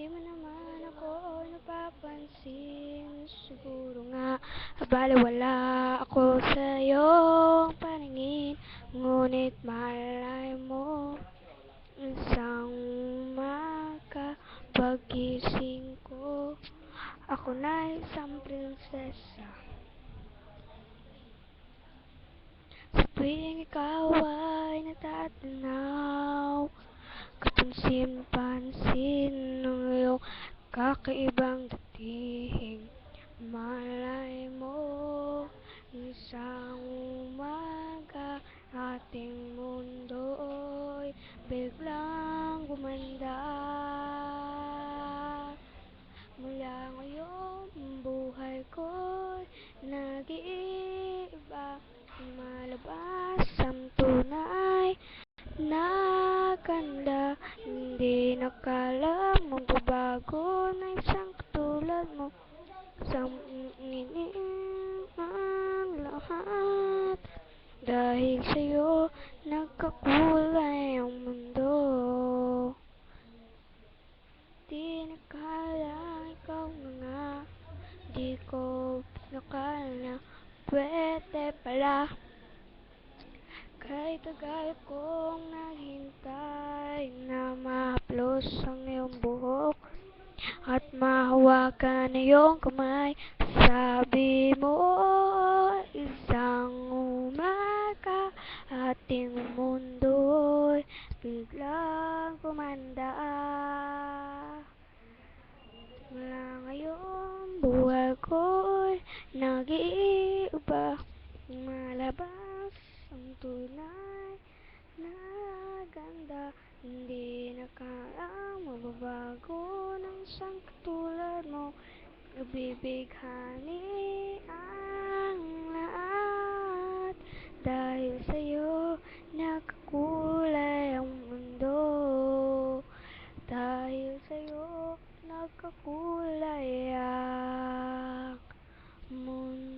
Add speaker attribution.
Speaker 1: Di mo naman ako napapansin. Siguro nga Baliwala ako sa iyong paningin. Ngunit malay mo Isang umaga Pagising ko. Ako na isang prinsesa. Sa tuwing ikaw ay natatanaw Kapansin-pansin iyong kakaibang dating Malay mo Isang umaga Ating mundo'y biglang gumanda. Mula ngayon buhay ko'y nag-iiba Lumalabas ang tunay na ganda Hindi nakalang magbabago na isang katulad mo. Iniin ang lahat Dahil sa'yo nagkakulay ang mundo. Di nakala ikaw na nga Di ko nakala pwede pala Kahit tagal kong naghintay Na mahaplos ang iyong buhok At mahawakan iyong kamay. Sabi mo isang umaga Ating mundo'y biglang gumanda Mula ngayon buhay ko'y nag-iiba Lumalabas ang tunay na ganda Hindi nakalang magbabago ng isang katulad mo. Nabibighani ang lahat Dahil sa'yo nagkakulay ang mundo. Dahil sa'yo nagkakulay ang mundo